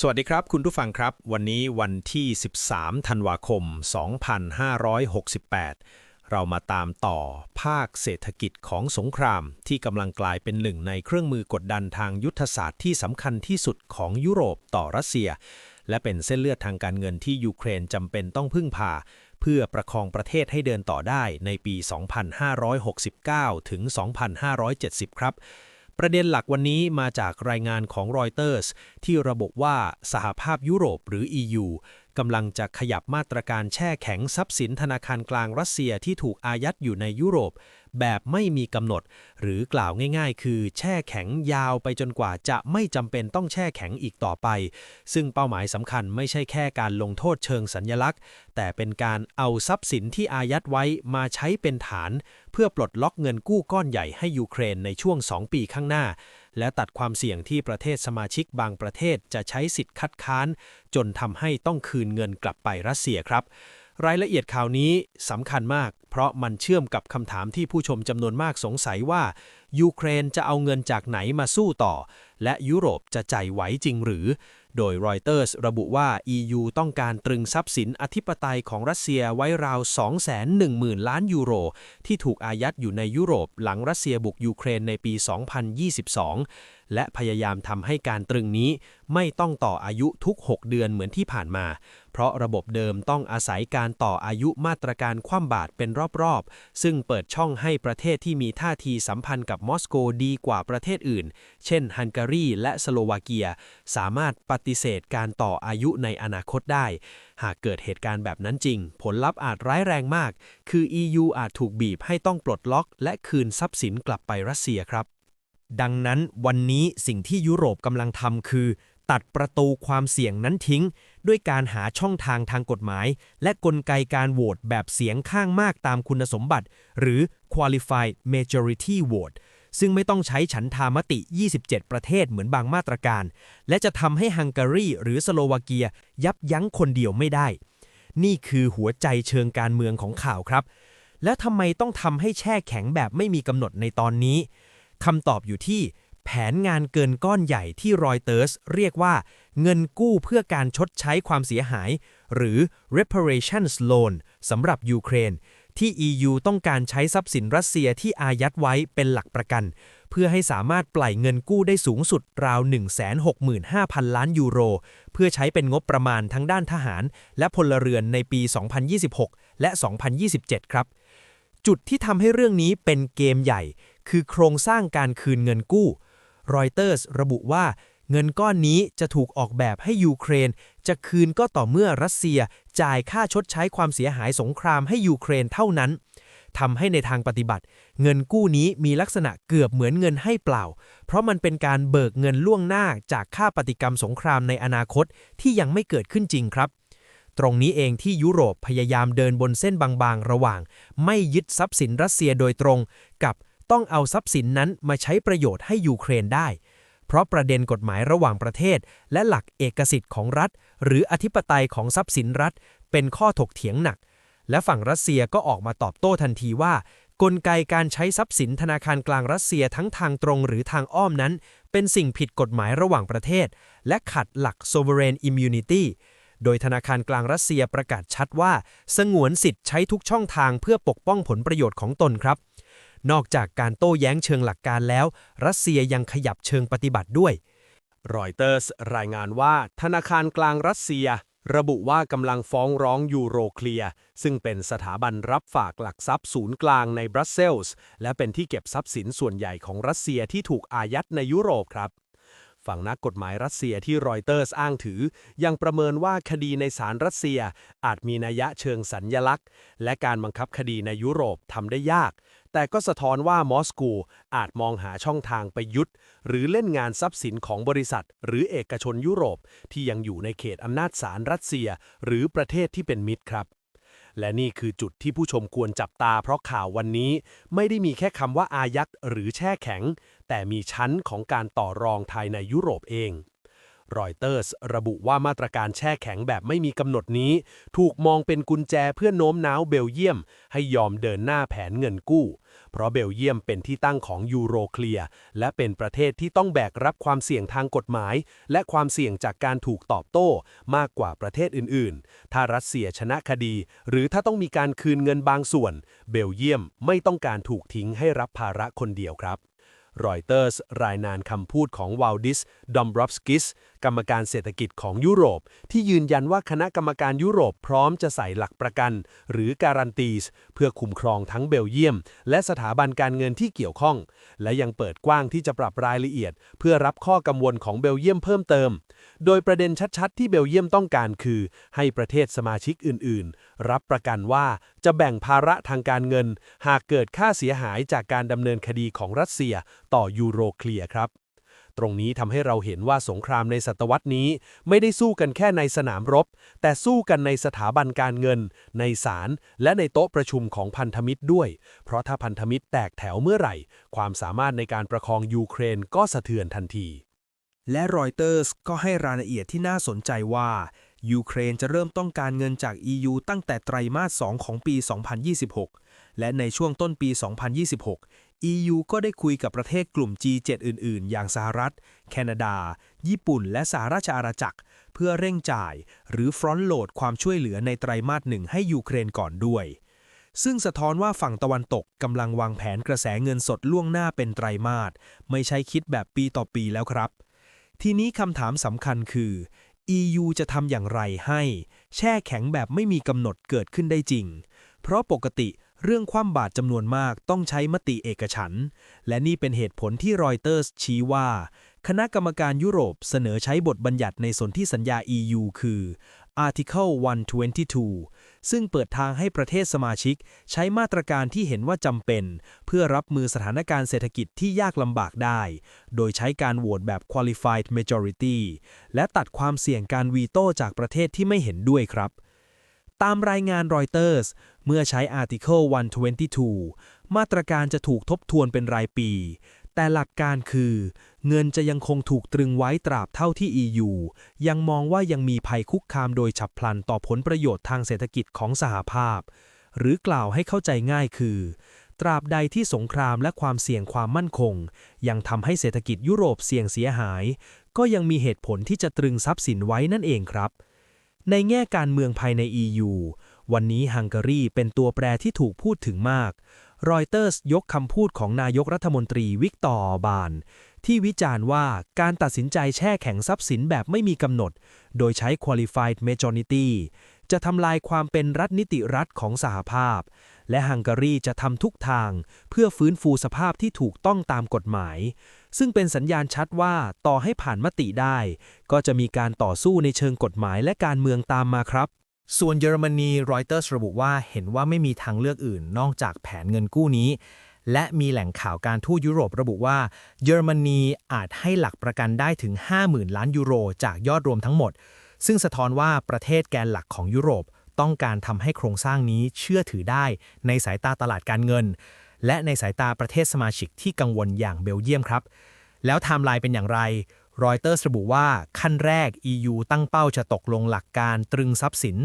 สวัสดีครับ คุณผู้ฟังครับ วันนี้วันที่ 13 ธันวาคม 2568 เรามาตามต่อภาคเศรษฐกิจของสงครามที่กำลังกลายเป็นหนึ่งในเครื่องมือกดดันทางยุทธศาสตร์ที่สำคัญที่สุดของยุโรปต่อรัสเซีย และเป็นเส้นเลือดทางการเงินที่ยูเครนจำเป็นต้องพึ่งพา เพื่อประคองประเทศให้เดินต่อได้ในปี 2569 ถึง 2570 ครับ ประเด็นหลักวันนี้มาจากรายงานของรอยเตอร์สที่ระบุว่าสหภาพยุโรปหรือ EU กำลังจะขยับมาตรการแช่แข็งทรัพย์สินธนาคารกลางรัสเซียที่ถูกอายัดอยู่ในยุโรป แบบไม่มีกำหนด หรือกล่าวง่าย ๆ คือแช่แข็งยาวไปจนกว่าจะไม่จำเป็นต้องแช่แข็งอีกต่อไป ซึ่งเป้าหมายสำคัญไม่ใช่แค่การลงโทษเชิงสัญญลักษณ์ แต่เป็นการเอาทรัพย์สินที่อายัดไว้มาใช้เป็นฐาน เพื่อปลดล็อกเงินกู้ก้อนใหญ่ให้ยูเครนในช่วง 2 ปีข้างหน้า และตัดความเสี่ยงที่ประเทศสมาชิกบางประเทศจะใช้สิทธิ์คัดค้าน จนทำให้ต้องคืนเงินกลับไปรัสเซียครับ รายละเอียดข่าวนี้สำคัญมาก เพราะมันเชื่อมกับคำถามที่ผู้ชมจำนวนมากสงสัยว่า ยูเครนจะเอาเงินจากไหนมาสู้ต่อ และยุโรปจะใจไหวจริงหรือ โดยรอยเตอร์สระบุว่า EU ต้องการตรึงทรัพย์สินอธิปไตยของรัสเซียไว้ราว 210,000 ล้านยูโร ที่ถูกอายัดอยู่ในยุโรปหลังรัสเซียบุกยูเครนในปี 2022 และพยายามทำให้การตรึงนี้ไม่ต้องต่ออายุทุก 6 เดือนเหมือนที่ผ่านมา เพราะระบบเดิมต้องอาศัยการต่ออายุมาตรการคว่ำบาตรเป็นรอบๆ ซึ่งเปิดช่องให้ประเทศที่มีท่าทีสัมพันธ์กับมอสโกดีกว่าประเทศอื่น เช่น ฮังการีและสโลวาเกีย สามารถปฏิเสธการต่ออายุในอนาคตได้ หากเกิดเหตุการณ์แบบนั้นจริง ผลลัพธ์อาจร้ายแรงมาก คือ EU อาจถูกบีบให้ต้องปลดล็อก และคืนทรัพย์สินกลับไปรัสเซียครับ ดังนั้นวันนี้สิ่งที่ยุโรปกำลังทำคือ ตัดประตูความเสี่ยงนั้นทิ้ง ด้วยการหาช่องทางทางกฎหมาย และกลไกการโหวตแบบเสียงข้างมากตามคุณสมบัติ หรือ qualified majority vote ซึ่งไม่ต้องใช้ฉันทามติ 27 ประเทศเหมือนบางมาตรการ และจะทำให้ฮังการีหรือสโลวาเกีย ยับยั้งคนเดียวไม่ได้ นี่คือหัวใจเชิงการเมืองของข่าวครับ แล้วทำไมต้องทำให้แช่แข็งแบบไม่มีกำหนดในตอนนี้ คำตอบอยู่ที่แผนงานเกินก้อนใหญ่ที่รอยเตอร์สเรียกว่าเงินกู้เพื่อการชดใช้ความเสียหาย หรือ reparations loan สำหรับยูเครน ที่ EU ต้องการใช้ทรัพย์สินรัสเซียที่อายัดไว้เป็นหลักประกัน เพื่อให้สามารถปล่อยเงินกู้ได้สูงสุดราว 165,000 ล้านยูโร เพื่อใช้เป็นงบประมาณทั้งด้านทหาร และพลเรือนในปี 2026 และ 2027 ครับ จุดที่ทำให้เรื่องนี้เป็นเกมใหญ่ คือโครงสร้างการคืนเงินกู้รอยเตอร์สระบุว่าเงินก้อนนี้จะถูกออกแบบให้ยูเครน จะคืนก็ต่อเมื่อรัสเซียจ่ายค่าชดใช้ความเสียหายสงครามให้ยูเครนเท่านั้นทำให้ในทางปฏิบัติ เงินกู้นี้มีลักษณะเกือบเหมือนเงินให้เปล่า เพราะมันเป็นการเบิกเงินล่วงหน้าจากค่าปฏิกรรมสงครามในอนาคตที่ยังไม่เกิดขึ้นจริงครับ ตรงนี้เองที่ยุโรปพยายามเดินบนเส้นบางๆ ระหว่าง ไม่ยึดทรัพย์สินรัสเซียโดยตรงกับ ต้องเอาทรัพย์สินนั้นมาใช้ประโยชน์ให้ยูเครนได้ เพราะประเด็นกฎหมายระหว่างประเทศ และหลักเอกสิทธิ์ของรัฐ หรืออธิปไตยของทรัพย์สินรัฐ เป็นข้อถกเถียงหนัก และฝั่งรัสเซียก็ออกมาตอบโต้ทันทีว่า กลไกการใช้ทรัพย์สินธนาคารกลางรัสเซียทั้งทางตรงหรือทางอ้อมนั้น เป็นสิ่งผิดกฎหมายระหว่างประเทศ และขัดหลัก sovereign immunity โดยธนาคารกลางรัสเซียประกาศชัดว่า สงวนสิทธิ์ใช้ทุกช่องทางเพื่อปกป้องผลประโยชน์ของตนครับ นอกจากการโต้แย้งเชิงหลักการแล้ว รัสเซียยังขยับเชิงปฏิบัติด้วยรอยเตอร์สรายงานว่าธนาคารกลางรัสเซีย ระบุว่ากำลังฟ้องร้องยูโรเคลียร์ซึ่งเป็นสถาบันรับฝากหลักทรัพย์ศูนย์กลางในบรัสเซลส์และเป็นที่เก็บทรัพย์สินส่วนใหญ่ของรัสเซียที่ถูกอายัดในยุโรปครับฝั่งนักกฎหมายรัสเซียที่รอยเตอร์สอ้างถือ ยังประเมินว่าคดีในศาลรัสเซีย อาจมีนัยะเชิงสัญญลักษณ์ และการบังคับคดีในยุโรปทำได้ยาก แต่ก็สะท้อนว่ามอสโกอาจมองหาช่องทางไปยุดหรือเล่นงานทรัพย์สินของบริษัท หรือเอกชนยุโรป ที่ยังอยู่ในเขตอำนาจศาลรัสเซีย หรือประเทศที่เป็นมิตรครับ และนี่คือจุดที่ผู้ชมควรจับตา เพราะข่าววันนี้ไม่ได้มีแค่คำว่าอายัดหรือแช่แข็ง แต่มีชั้นของการต่อรองภายในยุโรปเอง รอยเตอร์สระบุว่ามาตรการแช่แข็งแบบไม่มีกำหนดนี้ ถูกมองเป็นกุญแจเพื่อโน้มน้าวเบลเยียม ให้ยอมเดินหน้าแผนเงินกู้ เพราะเบลเยียมเป็นที่ตั้งของยูโรเคลียร์และเป็นประเทศที่ต้องแบกรับความเสี่ยงทางกฎหมาย และความเสี่ยงจากการถูกตอบโต้มากกว่าประเทศอื่น ๆ ถ้ารัสเซียชนะคดี หรือถ้าต้องมีการคืนเงินบางส่วน เบลเยียมไม่ต้องการถูกทิ้งให้รับภาระคนเดียวครับ รอยเตอร์สรายนานคำพูดของวาลดิส ดอมบรอฟสกิส กรรมการเศรษฐกิจของยุโรป ที่ยืนยันว่าคณะกรรมการยุโรปพร้อมจะใส่หลักประกัน หรือการันตีสเพื่อคุ้มครองทั้งเบลเยียม และสถาบันการเงินที่เกี่ยวข้อง และยังเปิดกว้างที่จะปรับรายละเอียด เพื่อรับข้อกังวลของเบลเยียมเพิ่มเติม โดยประเด็นชัดๆ ที่เบลเยียมต้องการคือ ให้ประเทศสมาชิกอื่น ๆ รับประกันว่าจะแบ่งภาระทางการเงิน หากเกิดค่าเสียหายจากการดำเนินคดีของรัสเซีย ต่อยูโรเคลียร์ครับ ตรงนี้ทำให้เราเห็นว่าสงครามในศตวรรษนี้ ไม่ได้สู้กันแค่ในสนามรบ แต่สู้กันในสถาบันการเงิน ในศาลและในโต๊ะประชุมของพันธมิตรด้วย เพราะถ้าพันธมิตรแตกแถวเมื่อไหร่ ความสามารถในการประคองยูเครนก็สะเทือนทันทีและรอยเตอร์สก็ให้รายละเอียดที่น่าสนใจว่า ยูเครนจะเริ่มต้องการเงินจาก EU ตั้งแต่ไตรมาส 2 ของปี 2026 และในช่วงต้นปี 2026 EU ก็ได้คุยกับประเทศกลุ่ม G7 อื่น ๆ อย่างสหรัฐ แคนาดา ญี่ปุ่น และสหราชอาณาจักร เพื่อเร่งจ่าย หรือฟรอนต์โหลดความช่วยเหลือในไตรมาสหนึ่งให้ยูเครนก่อนด้วย ซึ่งสะท้อนว่าฝั่งตะวันตกกำลังวางแผนกระแสเงินสดล่วงหน้าเป็นไตรมาส ไม่ใช่คิดแบบปีต่อปีแล้วครับ ทีนี้คำถามสำคัญคือ EU จะทำอย่างไรให้ แช่แข็งแบบไม่มีกำหนดเกิดขึ้นได้จริง เพราะปกติเรื่องความบาดจำนวนมากต้องใช้มติเอกฉัน และนี่เป็นเหตุผลที่รอยเตอร์สชี้ว่า คณะกรรมการยุโรปเสนอใช้บทบัญญัติในสนธิสัญญา EU คือ Article 122 ซึ่งเปิดทางให้ประเทศสมาชิก ใช้มาตรการที่เห็นว่าจำเป็น เพื่อรับมือสถานการณ์เศรษฐกิจที่ยากลำบากได้ โดยใช้การโหวตแบบ qualified majority และตัดความเสี่ยงการวีโต้จากประเทศที่ไม่เห็นด้วยครับ ตามรายงานรอยเตอร์สเมื่อใช้ Article 122 มาตรการจะถูกทบทวนเป็นรายปี แต่หลักการคือ เงินจะยังคงถูกตรึงไว้ตราบเท่าที่ EU ยังมองว่ายังมีภัยคุกคามโดยฉับพลันต่อผลประโยชน์ทางเศรษฐกิจของสหภาพ หรือกล่าวให้เข้าใจง่ายคือ ตราบใดที่สงครามและความเสี่ยงความมั่นคง ยังทำให้เศรษฐกิจยุโรปเสี่ยงเสียหาย ก็ยังมีเหตุผลที่จะตรึงทรัพย์สินไว้นั่นเองครับ ในแง่การเมืองภายใน EU วันนี้ฮังการีเป็นตัวแปรที่ถูกพูดถึงมาก รอยเตอร์สยกคำพูดของนายกรัฐมนตรีวิกตอร์บาน ที่วิจารณ์ว่าการตัดสินใจแช่แข็งทรัพย์สินแบบไม่มีกำหนด โดยใช้ qualified majority จะทำลายความเป็นรัฐนิติรัฐของสหภาพ และฮังการีจะทำทุกทางเพื่อฟื้นฟูสภาพที่ถูกต้องตามกฎหมาย ซึ่งเป็นสัญญาณชัดว่าต่อให้ผ่านมติได้ ก็จะมีการต่อสู้ในเชิงกฎหมายและการเมืองตามมาครับ ส่วนเยอรมนีรอยเตอร์สระบุว่าเห็นว่าไม่มีทางเลือกอื่นนอกจากแผนเงินกู้นี้ และมีแหล่งข่าวการทูตยุโรประบุว่า เยอรมนีอาจให้หลักประกันได้ถึง 50,000 ล้านยูโรจากยอดรวมทั้งหมด ซึ่งสะท้อนว่าประเทศแกนหลักของยุโรปต้องการทำให้โครงสร้างนี้เชื่อถือได้ในสายตาตลาดการเงิน และในสายตาประเทศสมาชิกที่กังวลอย่างเบลเยียมครับ แล้วไทม์ไลน์เป็นอย่างไร รอยเตอร์สระบุว่าขั้นแรก EU ตั้งเป้าจะตกลงหลักการตรึงทรัพย์สิน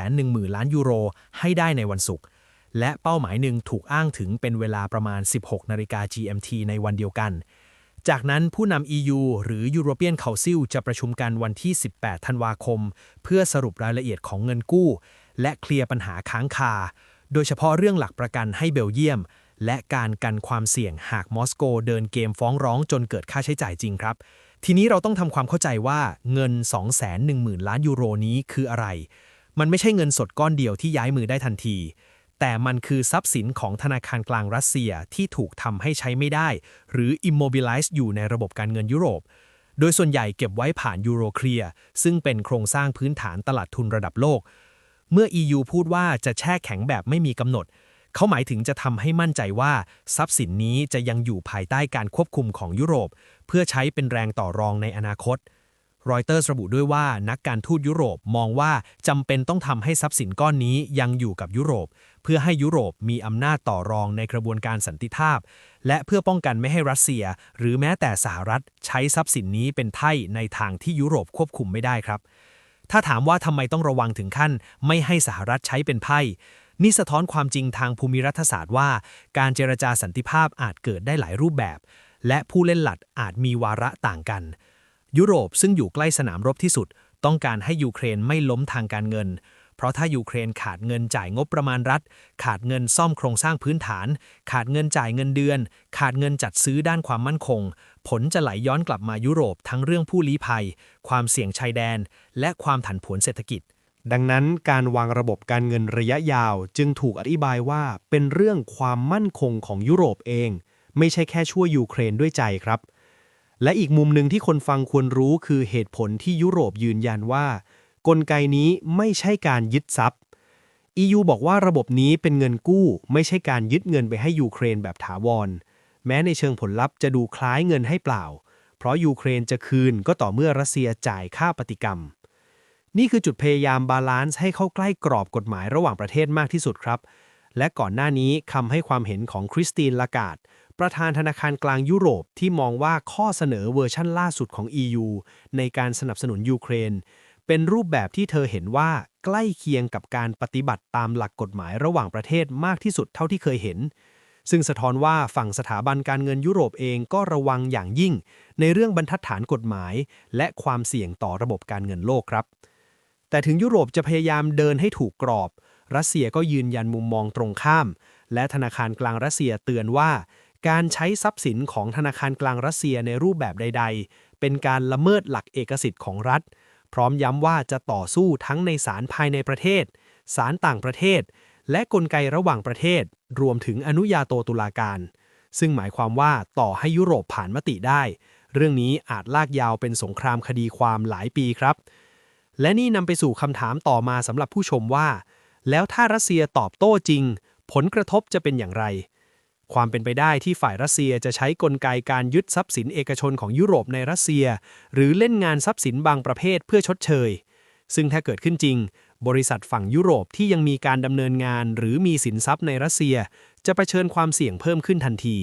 210,000 ล้านยูโร ให้ได้ในวันศุกร์และเป้าหมายหนึ่งถูกอ้างถึงเป็นเวลาประมาณ 16 นาฬิกา GMT ในวันเดียวกัน จากนั้นผู้นำ EU หรือ European Council จะประชุมกันวันที่ 18 ธันวาคม เพื่อสรุปรายละเอียดของเงินกู้ และเคลียร์ปัญหาค้างคา โดยเฉพาะเรื่องหลักประกันให้เบลเยียม และการกันความเสี่ยงหากมอสโกเดินเกมฟ้องร้องจนเกิดค่าใช้จ่ายจริงครับ ทีนี้เราต้องทำความเข้าใจว่าเงิน 210,000 ล้านยูโรนี้คืออะไร มันไม่ใช่เงินสดก้อนเดียวที่ย้ายมือได้ทันที แต่มันคือทรัพย์สินของธนาคารกลางรัสเซียที่ถูกทำให้ใช้ไม่ได้ หรือ immobilize อยู่ในระบบการเงินยุโรป โดยส่วนใหญ่เก็บไว้ผ่านยูโรเคลียซึ่งเป็นโครงสร้างพื้นฐานตลาดทุนระดับโลก เมื่อ EU พูดว่าจะแช่แข็งแบบไม่มีกำหนด เขาหมายถึงจะทำให้มั่นใจว่า ทรัพย์สินนี้จะยังอยู่ภายใต้การควบคุมของยุโรป เพื่อใช้เป็นแรงต่อรองในอนาคต รอยเตอร์ระบุด้วยว่านักการทูตยุโรปมองว่าจำเป็นต้องทำให้ทรัพย์สินก้อนนี้ยังอยู่กับยุโรป เพื่อให้ยุโรปมีอำนาจต่อรองในกระบวนการสันติภาพ และเพื่อป้องกันไม่ให้รัสเซีย หรือแม้แต่สหรัฐใช้ทรัพย์สินนี้เป็นไถ่ในทางที่ยุโรปควบคุมไม่ได้ครับถ้าถามว่าทำไมต้องระวังถึงขั้น ไม่ให้สหรัฐใช้เป็นไพ่ นี่สะท้อนความจริงทางภูมิรัฐศาสตร์ว่า การเจรจาสันติภาพอาจเกิดได้หลายรูปแบบ และผู้เล่นหลัดอาจมีวาระต่างกัน ยุโรปซึ่งอยู่ใกล้สนามรบที่สุด ต้องการให้ยูเครนไม่ล้มทางการเงิน เพราะถ้ายูเครนขาดเงินจ่ายงบประมาณรัฐ ขาดเงินซ่อมโครงสร้างพื้นฐาน ขาดเงินจ่ายเงินเดือน ขาดเงินจัดซื้อด้านความมั่นคง ผลจะไหลย้อนกลับมายุโรปทั้งเรื่องผู้ลี้ภัย ความเสี่ยงชายแดน และความผันผวนเศรษฐกิจ ดังนั้นการวางระบบการเงินระยะยาวจึงถูกอธิบายว่าเป็นเรื่องความมั่นคงของยุโรปเอง ไม่ใช่แค่ช่วยยูเครนด้วยใจครับ และอีกมุมหนึ่งที่คนฟังควรรู้คือเหตุผลที่ยุโรปยืนยันว่า กลไกนี้ไม่ใช่การยึดทรัพย์ EU บอกว่าระบบนี้เป็นเงินกู้ ไม่ใช่การยึดเงินไปให้ยูเครนแบบถาวร แม้ในเชิงผลลัพธ์จะดูคล้ายเงินให้เปล่า เพราะยูเครนจะคืนก็ต่อเมื่อรัสเซียจ่ายค่าปฏิกรรม นี่คือจุดพยายามบาลานซ์ให้เข้าใกล้กรอบกฎหมายระหว่างประเทศมากที่สุดครับ และก่อนหน้านี้คำให้ความเห็นของคริสตินลากาดประธานธนาคารกลางยุโรปที่มองว่าข้อเสนอเวอร์ชั่นล่าสุดของ EU ในการสนับสนุนยูเครน เป็นรูปแบบที่เธอเห็นว่าใกล้เคียงกับการปฏิบัติตามหลักกฎหมายระหว่างประเทศมากที่สุดเท่าที่เคยเห็น ซึ่งสะท้อนว่าฝั่งสถาบันการเงินยุโรปเองก็ระวังอย่างยิ่ง ในเรื่องบรรทัดฐานกฎหมาย และความเสี่ยงต่อระบบการเงินโลกครับ แต่ถึงยุโรปจะพยายามเดินให้ถูกกรอบ รัสเซียก็ยืนยันมุมมองตรงข้าม และธนาคารกลางรัสเซียเตือนว่า การใช้ทรัพย์สินของธนาคารกลางรัสเซียในรูปแบบใด ๆ เป็นการละเมิดหลักเอกสิทธิ์ของรัฐ พร้อมย้ำว่าจะต่อสู้ทั้งในศาลภายในประเทศ ศาลต่างประเทศ และกลไกระหว่างประเทศ รวมถึงอนุญาโตตุลาการ ซึ่งหมายความว่าต่อให้ยุโรปผ่านมติได้ เรื่องนี้อาจลากยาวเป็นสงครามคดีความหลายปีครับ และนี่นำไปสู่คำถามต่อมาสำหรับผู้ชมว่า แล้วถ้ารัสเซียตอบโต้จริง ผลกระทบจะเป็นอย่างไร ความเป็นไปได้ที่ฝ่ายรัสเซียจะใช้กลไกการยึดทรัพย์สินเอกชนของยุโรปในรัสเซีย หรือเล่นงานทรัพย์สินบางประเภทเพื่อชดเชย ซึ่งถ้าเกิดขึ้นจริง บริษัทฝั่งยุโรปที่ยังมีการดำเนินงาน หรือมีสินทรัพย์ในรัสเซีย จะเผชิญความเสี่ยงเพิ่มขึ้นทันที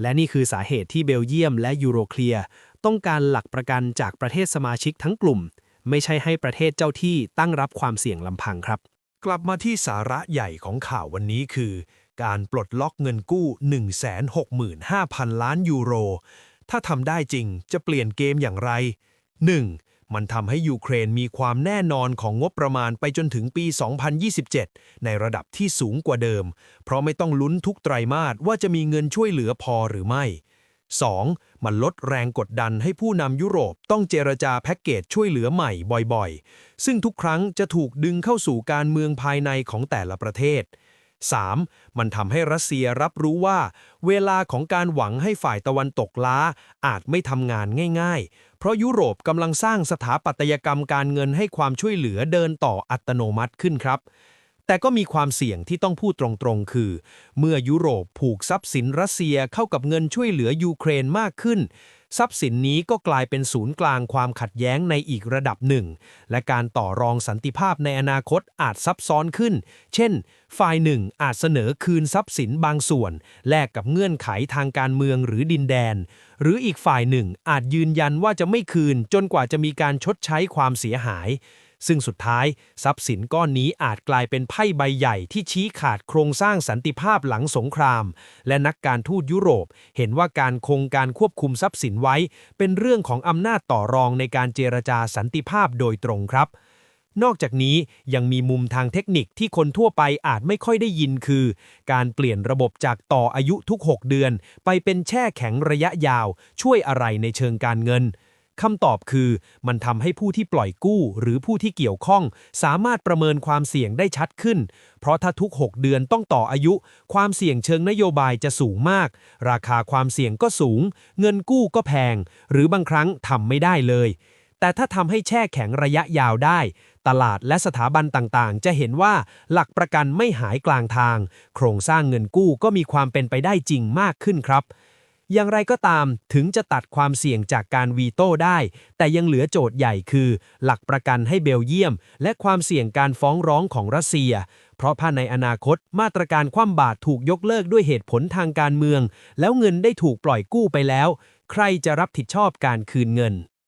และนี่คือสาเหตุที่เบลเยียมและยูโรเคลียร์ต้องการหลักประกันจากประเทศสมาชิกทั้งกลุ่ม ไม่ใช่ให้ประเทศเจ้าที่ตั้งรับความเสี่ยงลำพังครับ กลับมาที่สาระใหญ่ของข่าววันนี้คือ การปลดล็อกเงินกู้ 165,000 ล้านยูโร ถ้าทำได้จริงจะเปลี่ยนเกมอย่างไร 1. มันทำให้ยูเครนมีความแน่นอนของงบประมาณไปจนถึงปี 2027 ในระดับที่สูงกว่าเดิม เพราะไม่ต้องลุ้นทุกไตรมาสว่าจะมีเงินช่วยเหลือพอหรือไม่ 2. มันลดแรงกดดันให้ผู้นำยุโรปต้องเจรจาแพ็กเกจช่วยเหลือใหม่บ่อยๆ ซึ่งทุกครั้งจะถูกดึงเข้าสู่การเมืองภายในของแต่ละประเทศ 3. มันทำให้รัสเซียรับรู้ว่า เวลาของการหวังให้ฝ่ายตะวันตกล้า อาจไม่ทำงานง่ายๆ เพราะยุโรปกำลังสร้างสถาปัตยกรรมการเงินให้ความช่วยเหลือเดินต่ออัตโนมัติขึ้นครับ แต่ก็มีความเสี่ยงที่ต้องพูดตรงๆ คือ เมื่อยุโรปผูกทรัพย์สินรัสเซียเข้ากับเงินช่วยเหลือยูเครนมากขึ้น ทรัพย์สินนี้ก็กลายเป็นศูนย์กลางความขัดแย้งในอีกระดับหนึ่ง และการต่อรองสันติภาพในอนาคตอาจซับซ้อนขึ้น เช่น ฝ่ายหนึ่งอาจเสนอคืนทรัพย์สินบางส่วน แลกกับเงื่อนไขทางการเมืองหรือดินแดน หรืออีกฝ่ายหนึ่งอาจยืนยันว่าจะไม่คืนจนกว่าจะมีการชดใช้ความเสียหาย ซึ่งสุดท้ายทรัพย์สินก้อนนี้อาจกลายเป็นไพ่ใบใหญ่ที่ชี้ขาดโครงสร้างสันติภาพหลังสงคราม และนักการทูตยุโรป เห็นว่าการคงการควบคุมทรัพย์สินไว้ เป็นเรื่องของอำนาจต่อรองในการเจรจาสันติภาพโดยตรงครับนอกจากนี้ยังมีมุมทางเทคนิคที่คนทั่วไปอาจไม่ค่อยได้ยินคือ การเปลี่ยนระบบจากต่ออายุทุก 6 เดือน ไปเป็นแช่แข็งระยะยาว ช่วยอะไรในเชิงการเงิน คำตอบคือ มันทำให้ผู้ที่ปล่อยกู้หรือผู้ที่เกี่ยวข้อง สามารถประเมินความเสี่ยงได้ชัดขึ้น เพราะถ้าทุก 6 เดือนต้องต่ออายุ ความเสี่ยงเชิงนโยบายจะสูงมาก ราคาความเสี่ยงก็สูง เงินกู้ก็แพง หรือบางครั้งทำไม่ได้เลย แต่ถ้าทำให้แช่แข็งระยะยาวได้ ตลาดและสถาบันต่างๆ จะเห็นว่าหลักประกันไม่หายกลางทาง โครงสร้างเงินกู้ก็มีความเป็นไปได้จริงมากขึ้นครับ อย่างไรก็ตามถึงจะตัดความเสี่ยงจากการวีโต้ได้ แต่ยังเหลือโจทย์ใหญ่คือ หลักประกันให้เบลเยียม และความเสี่ยงการฟ้องร้องของรัสเซีย เพราะถ้าในอนาคตมาตรการคว่ำบาตรถูกยกเลิกด้วยเหตุผลทางการเมือง แล้วเงินได้ถูกปล่อยกู้ไปแล้ว ใครจะรับผิดชอบการคืนเงิน